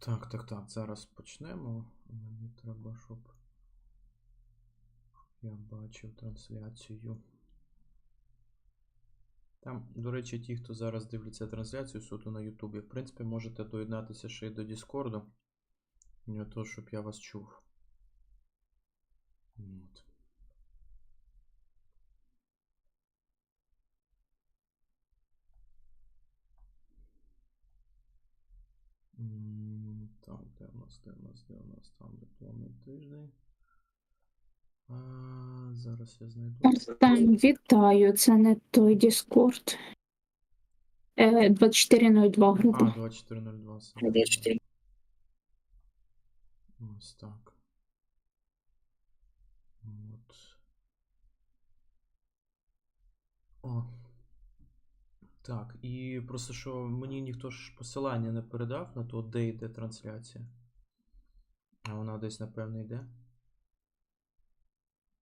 Так, так, так. Зараз почнемо. Мені треба, щоб я бачив трансляцію. Там, до речі, ті, хто зараз дивляться трансляцію суто на Ютубі, в принципі, можете доєднатися ще й до Діскорду. Для того, щоб я вас чув. От. М, Так, де у нас, де у нас, де у нас там дипломний тиждень. А, зараз я знайду. Арсен, вітаю, це не той Discord. Е, 2402 А, група. 2402 саме. 24. Ось так. От. О. Так, і просто що мені ніхто ж посилання не передав на то, де йде трансляція. А вона десь, напевно, йде.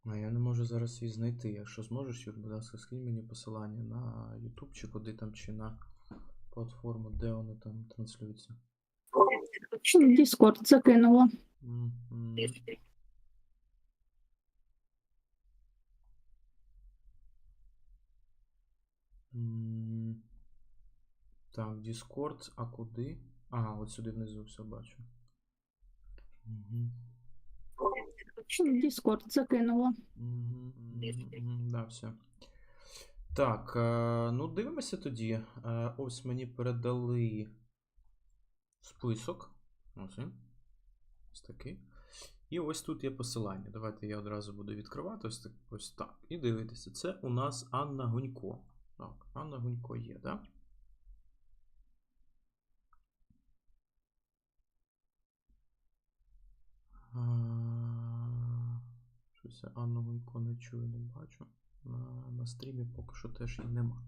А я не можу зараз її знайти. Якщо зможеш, Юр, будь ласка, скинь мені посилання на YouTube чи куди там, чи на платформу, де вони там транслюються. Discord закинула. Мгм. М, Так, Discord, а куди? Ага, от сюди внизу все бачу. Мгм. Discord мгм, Да, все. Так, е, ну дивимося тоді. Е, Ось мені передали список. Ось він. Ось такий. І ось тут є посилання. Давайте я одразу буду відкривати. Ось так. Ось так. І дивитися. Це у нас Анна Гунько. Так, Анна Гунько є, так? А, Щось я Анну Гунько не чую, не бачу. На, на стрімі поки що теж її нема.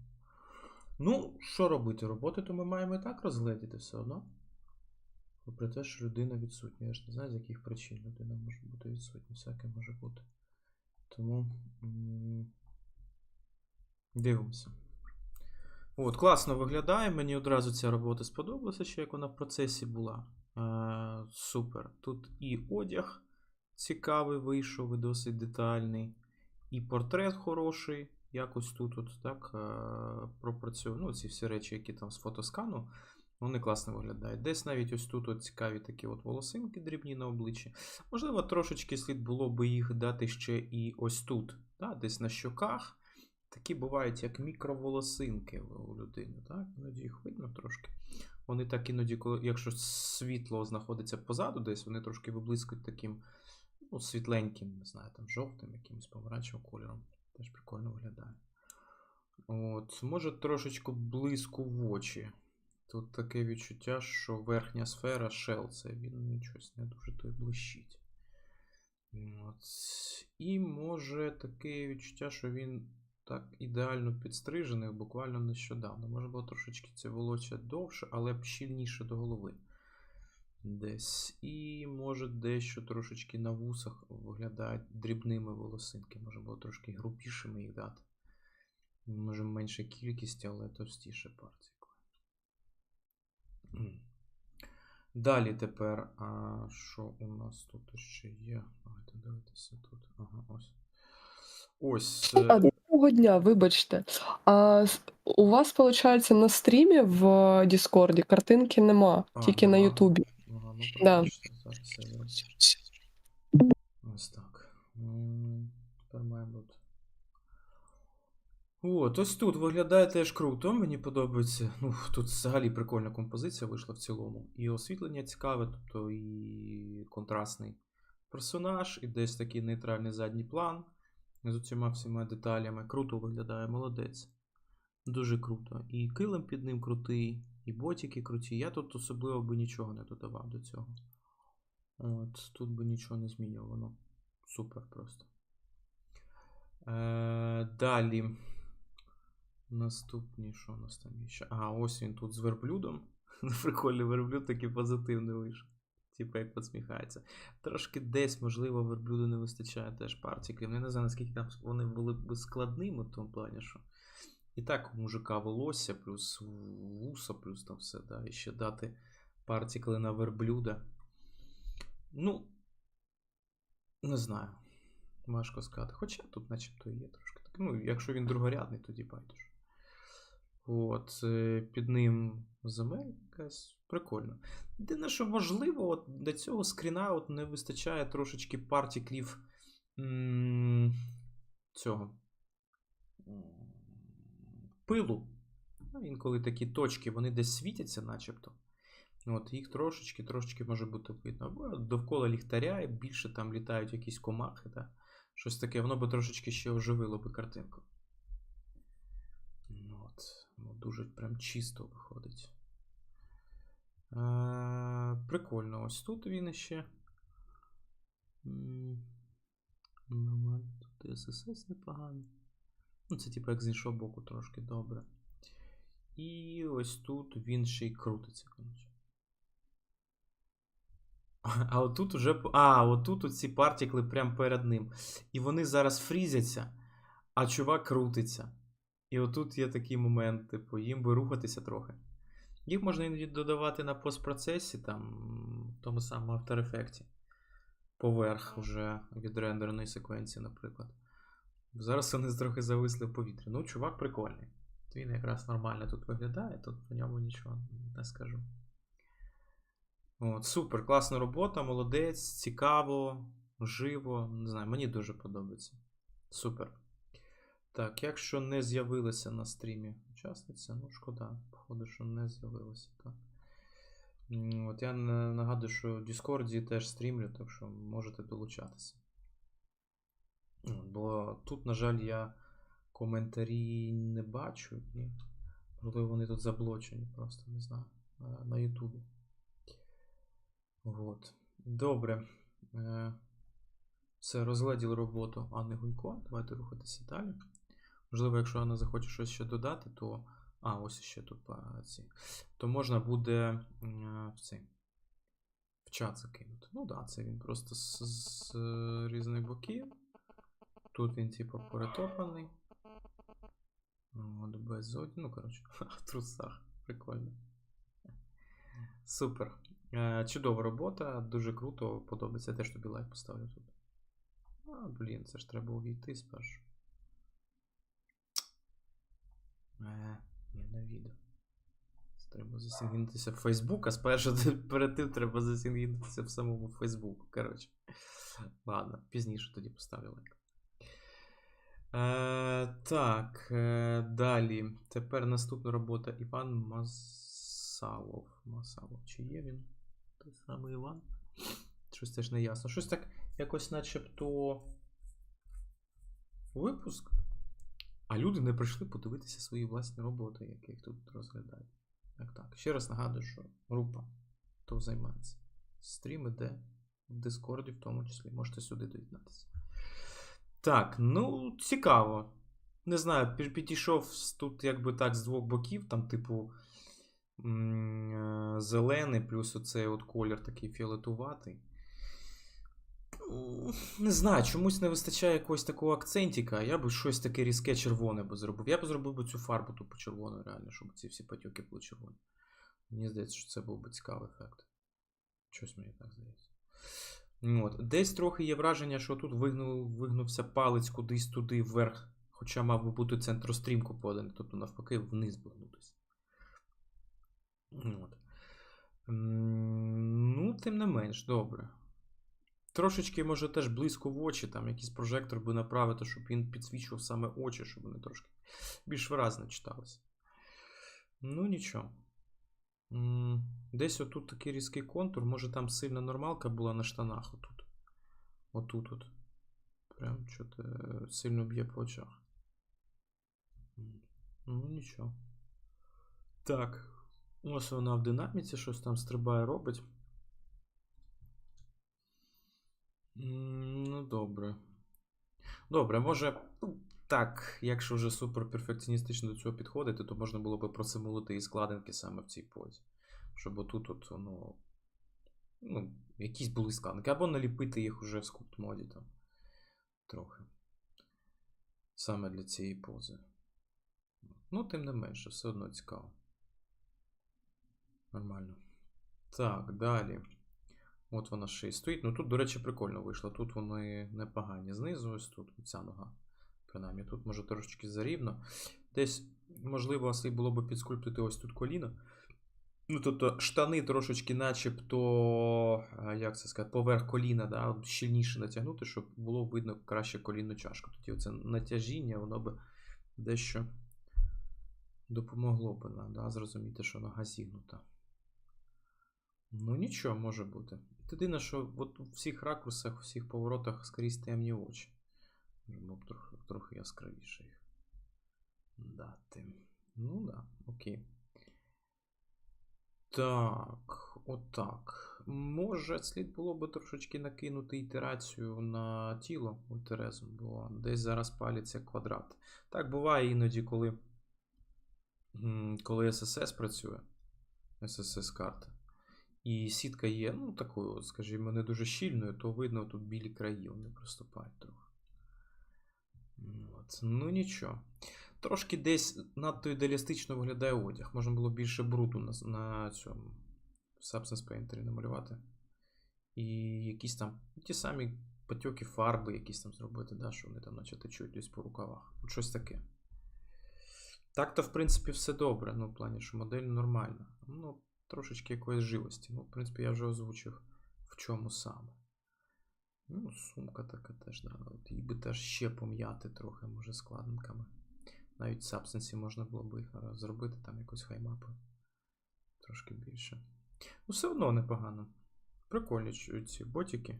Ну, що робити? Роботи то ми маємо і так розгледіти все одно. Попри те, що людина відсутня. Я ж не знаю, з яких причин людина може бути відсутня. Всяке може бути. Тому дивимося. От, класно виглядає. Мені одразу ця робота сподобалася, ще як вона в процесі була. Е, супер. Тут і одяг цікавий вийшов, і досить детальний, і портрет хороший. Якось тут, от, так, е, пропрацьовано. Ну, ці всі речі, які там з фотоскану, вони класно виглядають. Десь навіть ось тут от цікаві такі от волосинки дрібні на обличчі. Можливо, трошечки слід було би їх дати ще і ось тут, да, десь на щоках. Такі бувають, як мікроволосинки у людини. Так? Іноді їх видно трошки. Вони так іноді, коли, якщо світло знаходиться позаду, десь вони трошки виблискують таким ну, світленьким, не знаю, там жовтим, якимось помаранчевим кольором. Теж прикольно виглядає. От, може трошечки блиску в очі. Тут таке відчуття, що верхня сфера шел, це він щось не дуже то й блищить. От. І може таке відчуття, що він так ідеально підстрижений буквально нещодавно. Може було трошечки це волосся довше, але щільніше до голови. Десь. І може дещо трошечки на вусах виглядають дрібними волосинки. Може було трошки грубішими їх дати. Може менша кількість, але товстіше партія. Далі тепер, а, що у нас тут ще є? Давайте дивитися тут. Ага, ось. Ось. Доброго дня, вибачте. А с- у вас, виходить, на стрімі в Діскорді картинки нема, А, тільки на нема. Ютубі. Ага, ну, Да. пробачте, зараз я зроблю. Ось так. М, Тепер має бути. От, ось тут виглядає теж круто, мені подобається. Ну, тут взагалі прикольна композиція вийшла в цілому. І освітлення цікаве, тобто і контрастний персонаж, і десь такий нейтральний задній план з усіма всіма деталями. Круто виглядає, молодець. Дуже круто. І килим під ним крутий, і ботики круті. Я тут особливо би нічого не додавав до цього. От, тут би нічого не змінював, воно супер просто. Е, далі. Наступні, що у нас там є ще? Ага, ось він тут з верблюдом. Прикольний верблюд такий позитивний вийшов. Типу, як посміхається. Трошки десь, можливо, верблюду не вистачає теж партиків. Я не знаю, наскільки там вони були б складними в тому плані, що. І так у мужика волосся, плюс вуса, плюс там все, да, і ще дати партікли на верблюда. Ну, не знаю. Важко сказати. Хоча тут начебто є трошки так. Ну, якщо він другорядний, тоді байдуже. От, е, під ним земель прикольно. Єдине, що важливо, от до цього скріна от не вистачає трошечки партіклів цього пилу. Ну, інколи такі точки, вони десь світяться, начебто. От, їх трошечки, трошечки може бути видно. Або довкола ліхтаря і більше там літають якісь комахи, та щось таке, воно би трошечки ще оживило би картинку. Дуже прям чисто виходить. Е, прикольно, ось тут він ще. М, Нормально, тут SSS непогано. Ну, це типу як з іншого боку трошки добре. І ось тут він ще й крутиться, коротше. А отут уже. А, отут ці партікли прямо перед ним. І вони зараз фрізяться, а чувак крутиться. І отут є такий момент, типу, їм би рухатися трохи. Їх можна іноді додавати на постпроцесі, там, в тому самому After Effects. Поверх уже відрендерної секвенції, наприклад. Зараз вони трохи зависли в повітрі. Ну, чувак прикольний. Він якраз нормально тут виглядає, тут по ньому нічого не скажу. От, супер, класна робота, молодець, цікаво, живо. Не знаю, мені дуже подобається. Супер. Так, якщо не з'явилася на стрімі учасниця, ну шкода, походу, що не з'явилася. Так. От я нагадую, що в Discord теж стрімлю, так що можете долучатися. Бо тут, на жаль, я коментарі не бачу. І, можливо, вони тут заблочені, просто не знаю. на- На Ютубі. От. Добре. Е, Все, розгляділи роботу Анни Гунько. Давайте рухатися далі. Можливо, якщо Анна захоче щось ще додати, то. А, ось ще тут ці. То можна буде в цей. В чат закинути. Ну так, да, це він просто з, з різних боків. Тут він, типу, перетопаний. От, без одягу. Ну, коротше, в трусах. Прикольно. Супер. Е, Чудова робота, дуже круто, подобається. Я теж тобі лайк поставлю тут. А, блін, це ж треба увійти спершу. Е, ні, відео. Треба засінгінитися в Facebook, а спершу перед тим треба засінгінитися в самому Facebook. Коротше. Ладно, пізніше тоді поставлю лайк. Е, так, е, далі. Тепер наступна робота Іван Масалов. Масалов. Чи є він? Той самий Іван? Щось теж не ясно. Щось так якось начебто випуск. А люди не прийшли подивитися свої власні роботи, які їх тут розглядають. Як так? Ще раз нагадую, що група то займається. Стрім іде в Дискорді, в тому числі. Можете сюди доєднатися. Так, ну, цікаво. Не знаю, підійшов тут якби так з двох боків, там, типу, е, зелений, плюс оцей от колір такий фіолетуватий. Не знаю, чомусь не вистачає якогось такого акцентика. Я би щось таке різке червоне би зробив. Я б зробив би цю фарбу тупо червоною, реально, щоб ці всі патьоки були червоні. Мені здається, що це був би цікавий ефект. Щось мені так здається. От. Десь трохи є враження, що тут вигнув, вигнувся палець кудись туди вверх, хоча мав би бути центрострімко поданий, тобто навпаки вниз би гнутися. От. Ну, тим не менш, добре. Трошечки, може, теж близько в очі, там якийсь прожектор би направити, щоб він підсвічував саме очі, щоб вони трошки більш виразно читалися. Ну, нічого. Десь отут такий різкий контур, може там сильна нормалка була на штанах отут. Отут от. Прям що-то сильно б'є по очах. Ну, нічого. Так. Ось вона в динаміці, щось там стрибає, робить. М, Ну, добре. Добре, може, ну, так, якщо вже супер перфекціоністично до цього підходити, то можна було би просимулити і складинки саме в цій позі. Щоб отут, от, ну, ну, якісь були складники. Або наліпити їх уже в скульпт моді там. Трохи. Саме для цієї пози. Ну, тим не менше, все одно цікаво. Нормально. Так, далі. От вона ще й стоїть. Ну тут, до речі, прикольно вийшло. Тут вони непогані. Знизу, ось тут, ця нога. Принаймні, тут може трошечки зарівно. Десь, можливо, слід було б підскульптити ось тут коліно. Ну, тобто штани трошечки, начебто, як це сказати, поверх коліна, да, щільніше натягнути, щоб було видно краще колінну чашку. Тоді оце натяжіння, воно би дещо допомогло би нам, да, зрозуміти, що нога зігнута. Ну, нічого може бути. Єдине, що от у всіх ракурсах, у всіх поворотах скрізь темні очі. Можемо б трохи, трохи яскравіше їх дати. Ну да, окей. Так, отак. Може, слід було би трошечки накинути ітерацію на тіло у Терезу, бо десь зараз палиться квадрат. Так буває іноді, коли, коли ССС працює, ССС карта. І сітка є, ну, такою, скажімо, не дуже щільною, то видно тут білі краї, вони проступають трохи. От. Ну нічого. Трошки десь надто ідеалістично виглядає одяг. Можна було більше бруду на, на цьому Substance Painter намалювати. І якісь там ті самі потьоки фарби, якісь там зробити, да, що вони там наче течуть десь по рукавах. От щось таке. Так-то, в принципі, все добре. Ну, в плані, що модель нормальна. Ну, трошечки якоїсь живості. Ну, в принципі, я вже озвучив, в чому саме. Ну, сумка така теж, да. От її би теж ще пом'яти трохи, може, складинками. Навіть в Substance можна було б їх зробити там якось хаймапи. Трошки більше. Ну, все одно непогано. Прикольні ці ботики.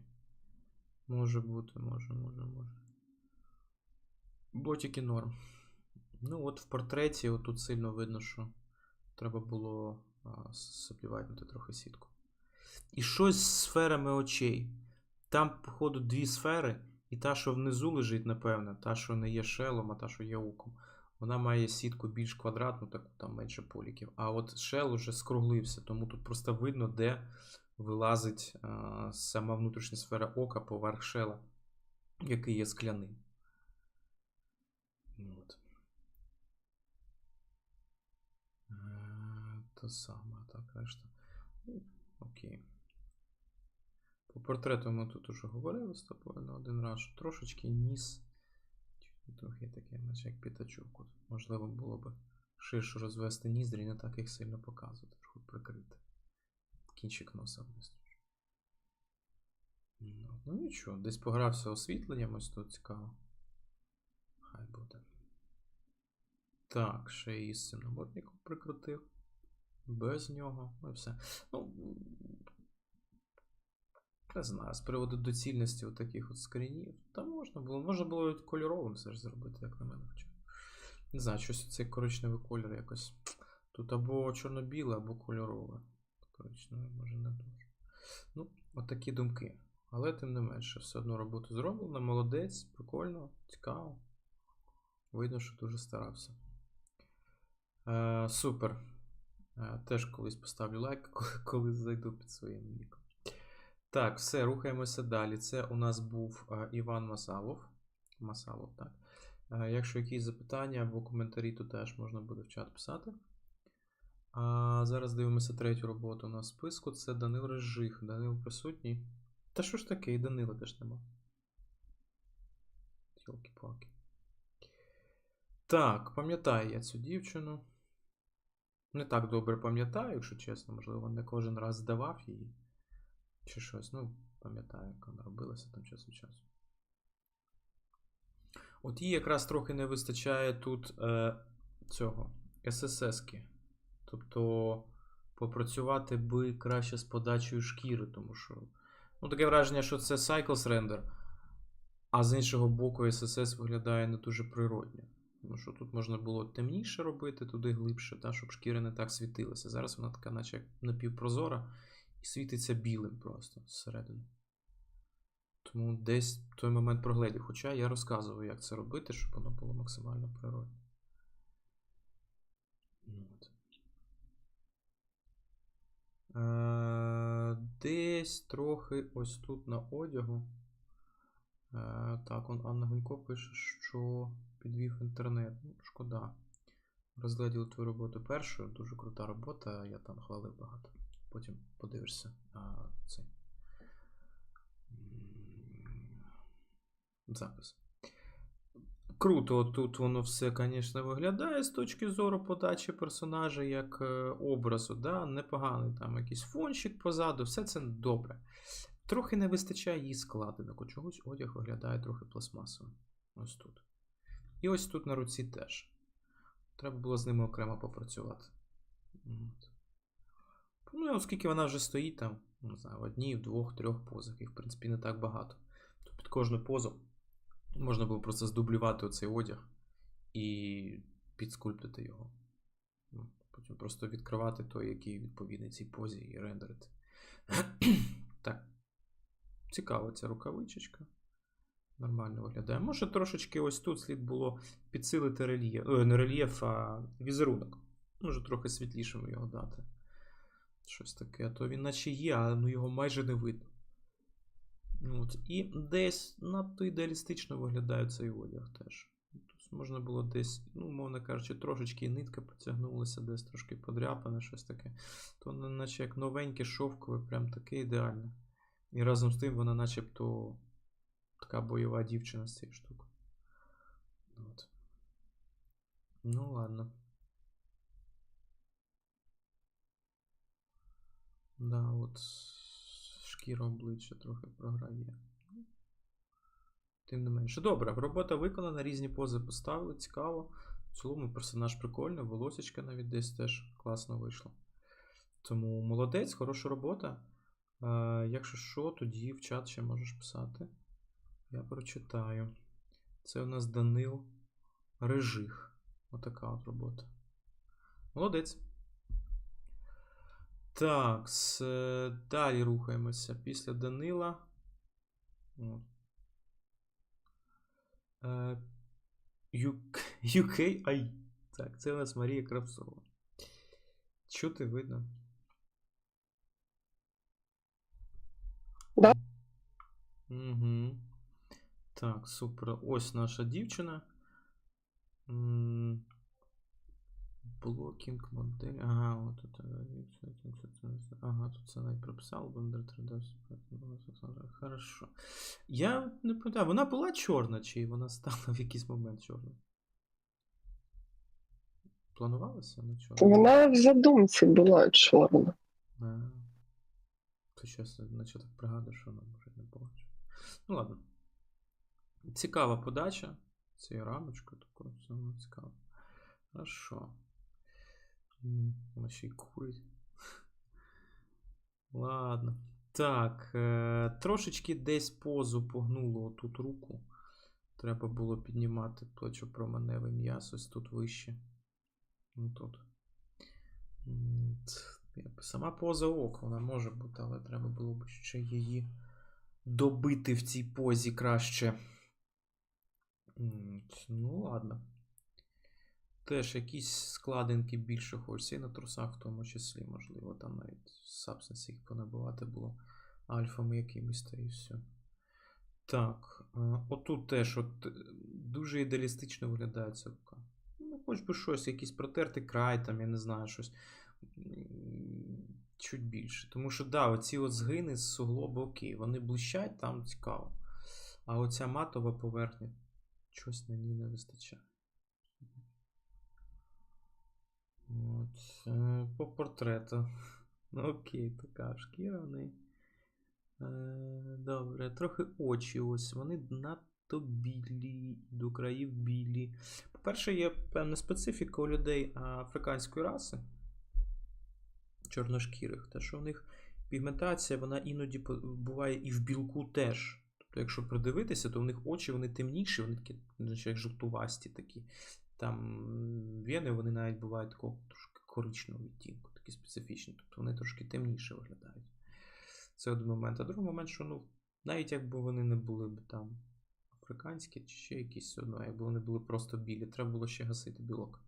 Може бути, може, може, може. Ботики норм. Ну, от в портреті тут сильно видно, що треба було сапліватнути трохи сітку. І щось з сферами очей. Там, походу, дві сфери, і та, що внизу лежить, напевно, та, що не є шелом, а та, що є оком. Вона має сітку більш квадратну, таку там менше поліків. А от шел уже скруглився, тому тут просто видно, де вилазить а, сама внутрішня сфера ока поверх шела, який є скляним. Ну От. Е, То саме, так, решта. Ну, окей. По портрету ми тут уже говорили з тобою на один раз, що трошечки ніс. Трохи таке, наче як п'ятачок. Можливо, було б ширше розвести ніздрі, і не так їх сильно показувати, трохи прикрити. Кінчик носа вниз. Ну, ну нічого, десь погрався освітленням, ось тут цікаво. Хай буде. Так, ще і з цим намотником прикрутив. Без нього. Ну і все. Ну, не знаю, з приводу доцільності таких от скрінів. Та можна було. Можна було кольоровим все ж зробити, як на мене. Не знаю, щось цей коричневий колір якось. Тут або чорно-біле, або кольорове. Коричневе, може, не дуже. Ну, от такі думки. Але тим не менше, все одно роботу зроблено. Молодець, прикольно, цікаво. Видно, що дуже старався. Е, супер. Е, теж колись поставлю лайк, коли зайду під своїм ніком. Так, все, рухаємося далі. Це у нас був е, Іван Масалов. Масалов, так. Е, якщо якісь запитання або коментарі, то теж можна буде в чат писати. А зараз дивимося третю роботу на списку. Це Данил Режих. Данил присутній. Та що ж таке, і Данила теж нема. Йолки-палки. Так, пам'ятаю я цю дівчину. Не так добре пам'ятаю, якщо чесно, можливо, не кожен раз здавав її. Чи щось, ну, пам'ятаю, як вона робилася там час від часу. От їй якраз трохи не вистачає тут е, цього SSS-ки. Тобто попрацювати би краще з подачею шкіри, тому що. Ну, таке враження, що це Cycles Render, а з іншого боку, SSS виглядає не дуже природньо. Тому що тут можна було темніше робити, туди глибше, та, щоб шкіра не так світилася. Зараз вона така, наче напівпрозора, і світиться білим просто зсередини. Тому десь той момент прогледів. Хоча я розказував, як це робити, щоб воно було максимально природне. Ну, От. Е, Десь трохи ось тут на одягу. Е, Так, он Анна Гунько пише, що підвів інтернет. Ну, шкода. Розгляділи твою роботу першою. Дуже крута робота, я там хвалив багато. потім подивишся а, цей запис. Круто, тут воно все, звісно, виглядає з точки зору подачі персонажа як е, образу. Да? Непоганий там якийсь фончик позаду, все це добре. Трохи не вистачає її складинок. У чогось одяг виглядає трохи пластмасовим. Ось тут. І ось тут на руці теж. Треба було з ними окремо попрацювати. От. Ну, оскільки вона вже стоїть там, не знаю, в одній, в двох, трьох позах, їх, в принципі, не так багато. То під кожну позу можна було просто здублювати оцей одяг і підскульптити його. Ну, Потім просто відкривати той, який відповідний цій позі, і рендерити. так. Цікава ця рукавичечка. Нормально виглядає. Може, трошечки ось тут слід було підсилити рельєф. Ой, не рельєф, а візерунок. Може, трохи світлішим його дати. Щось таке. А то він наче є, а ну його майже не видно. От. І десь надто ідеалістично виглядає цей одяг теж. Тобто можна було десь, ну, мовно кажучи, трошечки нитка потягнулася, десь трошки подряпане, щось таке. То воно наче як новеньке шовкове, прям таке ідеальне. І разом з тим вона начебто така бойова дівчина з цією штукою. От. Ну ладно. Да, от шкіра обличчя трохи програє. Тим не менше. Добре, робота виконана, різні пози поставили, цікаво. В цілому персонаж прикольний, волосечка навіть десь теж класно вийшло. Тому молодець, хороша робота. Е, якщо що, тоді в чат ще можеш писати. Я прочитаю. Це у нас Данил Режих. Отака от робота. Молодець. Так, далі рухаємося. Після Данила. От. Е, UKI. Так, це у нас Марія Кравцова. Чути видно? Да. Угу. Так, супер. Ось наша дівчина. Блокінг модель. Ага, от тут. Ага, тут це навіть прописав. Blender 3D. Хорошо. Я не пам'ятаю, вона була чорна, чи вона стала в якийсь момент чорною? Планувалася на чорну? Вона в задумці була чорна. А. То щось наче так пригадую, що вона може не була. Ну ладно. Цікава подача. Цією рамочкою такою, все воно цікаво. Хорошо. Вона ще й курить. Ладно. Так. Е- трошечки десь позу погнуло тут руку. Треба було піднімати плечопроменеве м'ясо ось тут вище. Ну тут. Сама поза ок, вона може бути, але треба було б ще її добити в цій позі краще. Ну, ладно. Теж якісь складинки більше хочеться і на трусах, в тому числі, можливо, там навіть сабсенс їх понабивати було альфами якимись та і все. Так, е, отут теж от, е, дуже ідеалістично виглядає ця рука. Ну, хоч би щось, якийсь протертий край, там, я не знаю, щось чуть більше. Тому що, да, оці от згини з суглоба окей, вони блищать, там цікаво. А оця матова поверхня, щось на ній не вистачає. От, е, по портрету. Ну, окей, така шкіра в неї. Е, добре, трохи очі ось. Вони надто білі, до країв білі. По-перше, є певна специфіка у людей африканської раси, чорношкірих, те, що у них пігментація, вона іноді буває і в білку теж. Тобто, якщо придивитися, то у них очі вони темніші, вони такі, наче як жовтувасті такі. Там вени, вони навіть бувають такого трошки коричневого відтінку, такі специфічні. Тобто вони трошки темніше виглядають. Це один момент. А другий момент, що ну, навіть якби вони не були б там африканські чи ще якісь все одно, якби вони були просто білі, треба було ще гасити білок.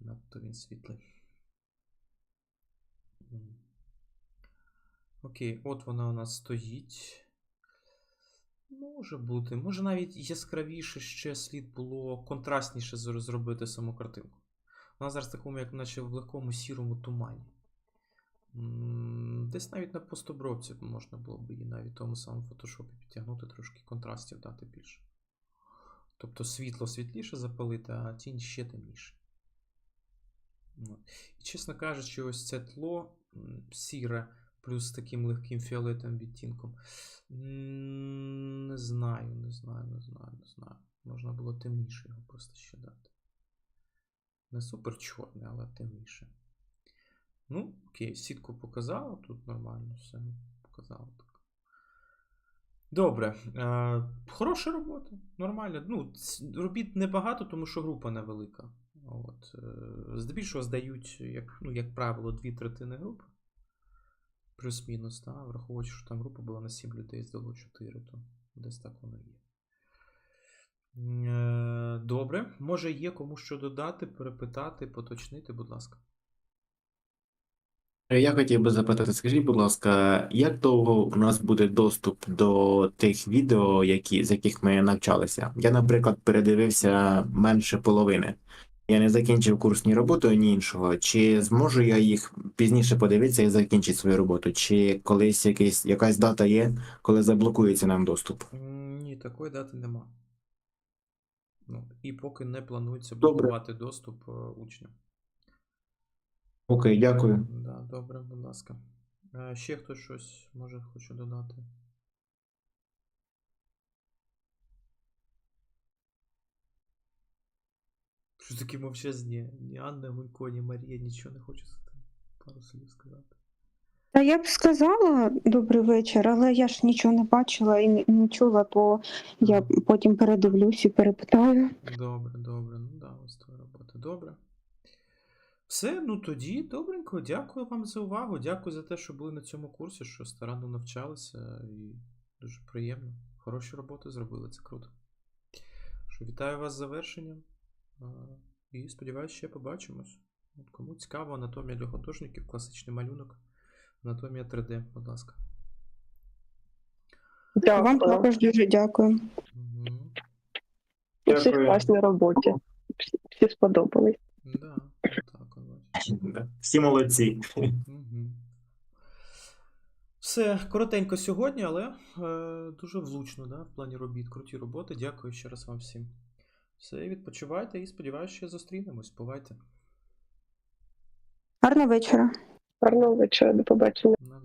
Надто він світлий. Окей, от вона у нас стоїть. Може бути. Може навіть яскравіше ще слід було контрастніше зр- зробити саму картинку. Вона зараз в такому, як наче в легкому сірому тумані. Десь навіть на постобробці можна було б її навіть в тому самому фотошопі підтягнути, трошки контрастів дати більше. Тобто світло світліше запалити, а тінь ще темніше. І, чесно кажучи, ось це тло сіре, плюс таким легким фіолетовим відтінком. Не знаю, не знаю, не знаю, не знаю. Можна було темніше його просто ще дати. Не супер чорне, але темніше. Ну, окей, сітку показала, тут нормально все показала так. Добре. Е, хороша робота, нормально. Ну, робіт небагато, тому що група невелика. От, е, здебільшого здають, як, ну, як правило, дві третини групи. Плюс-мінус, та, враховуючи, що там група була на 7 людей, здало 4, то десь так воно є. Е, Добре. Може, є кому що додати, перепитати, поточнити, будь ласка. Я хотів би запитати, скажіть, будь ласка, як довго у нас буде доступ до тих відео, які, з яких ми навчалися? Я, наприклад, передивився менше половини. Я не закінчив курсні роботи, ні іншого. Чи зможу я їх пізніше подивитися і закінчити свою роботу? Чи колись якийсь, якась дата є, коли заблокується нам доступ? Ні, такої дати нема. Ну, і поки не планується Добре. блокувати доступ е, учням. Окей, дякую. Да, добре, будь ласка. Е, Ще хтось щось може хоче додати. Що такі мовчазні? Ні Анна Гунько, ні Марія нічого не хоче сказати. Пару слів сказати. Та я б сказала добрий вечір, але я ж нічого не бачила і не, чула, то я потім передивлюсь і перепитаю. Добре, добре. Ну да, ось твоя робота. Добре. Все, ну тоді добренько. Дякую вам за увагу. Дякую за те, що були на цьому курсі, що старанно навчалися і дуже приємно. Хорошу роботу зробили, це круто. Що вітаю вас з завершенням. І сподіваюся, ще побачимось. От Кому цікаво, анатомія для художників, класичний малюнок, анатомія 3D, будь ласка. Вам також дуже дякую. Угу. У всіх класній роботі. Всі, всі сподобались. Да, так. Всі молодці. Все коротенько сьогодні, але е, дуже влучно, да, в плані робіт. Круті роботи. Дякую ще раз вам всім. Все, відпочивайте і сподіваюся, ще зустрінемось. Бувайте. Гарного вечора. Гарного вечора, до побачення. На